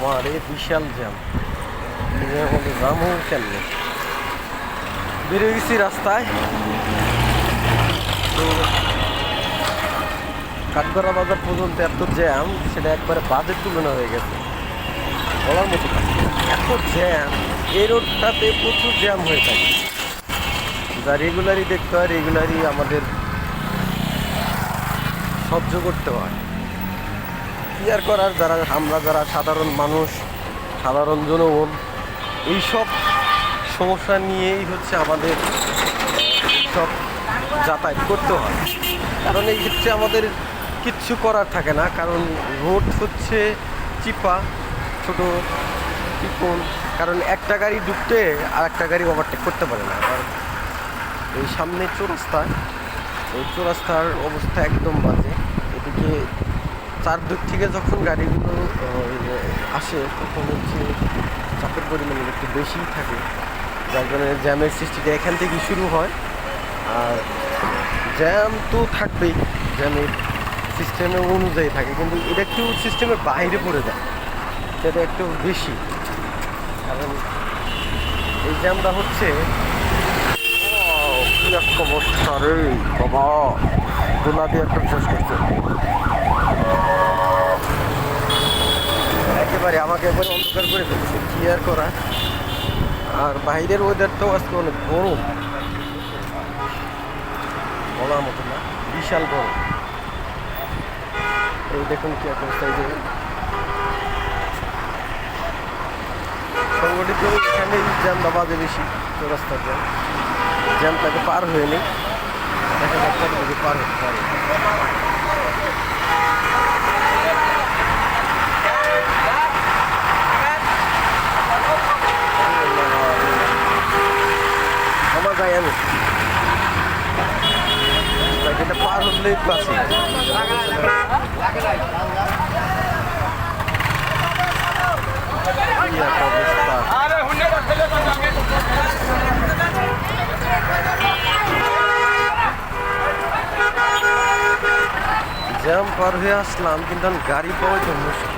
বাবারে বিশাল জ্যাম। জ্যামের মধ্যে জাম কেমনি? বেরিয়ে গেছি রাস্তায়। কাঠগড়া বাজার পর্যন্ত এত জ্যাম, সেটা একবারে বাজের তুলনা হয়ে গেছে। বলার মতো। এত জ্যাম, এই রোডটাতে প্রচুর জ্যাম হয়ে থাকে। যা রেগুলারই দেখতে হয় রেগুলারই আমাদের সহ্য করতে হয়। কি আর করার যারা, আমরা যারা সাধারণ মানুষ, সাধারণ জনগণ, এইসব সমস্যা নিয়েই হচ্ছে আমাদের সব যাতায়াত করতে হয়। কারণ এই ক্ষেত্রে আমাদের কিচ্ছু করার থাকে না, কারণ রোড হচ্ছে চিপা, ছোট চিকন, কারণ একটা গাড়ি ঢুকতে আর একটা গাড়ি ওভারটেক করতে পারে না। আর এই সামনে চৌরাস্তা, এই চৌরাস্তার অবস্থা একদম বাজে। এদিকে চারদিক থেকে যখন গাড়িগুলো আসে, তখন হচ্ছে চাপের পরিমাণ একটু বেশিই থাকে। যার কারণে জ্যামের সৃষ্টিটা এখান থেকেই শুরু হয়। আর জ্যাম তো থাকবেই, জ্যামের সিস্টেমের অনুযায়ী থাকে, কিন্তু এটা একটু সিস্টেমের বাইরে পড়ে যায়। সেটা একটু বেশি। কারণ এই জ্যামটা হচ্ছে বাবা। দোলা একটা করছে। একেবারে আমাকে একবারে অন্ধকার করে ফেলছে। কি আর করা আর বাইরের ওয়েদার তো আজকে অনেক গরম। বলার মতো না, বিশাল গরম। এই দেখুন কি এই যে সংগঠিত এখানেই জ্যামটা বাজে বেশি রাস্তার জ্যাম জ্যামটাকে পার হয়ে নেই দেখা যদি পার হতে পারে। যাই আমি এটা পার হলেই একটা জ্যাম পার হয়ে আসলাম, কিন্তু গাড়ি পাওয়াই তো মুশকিল।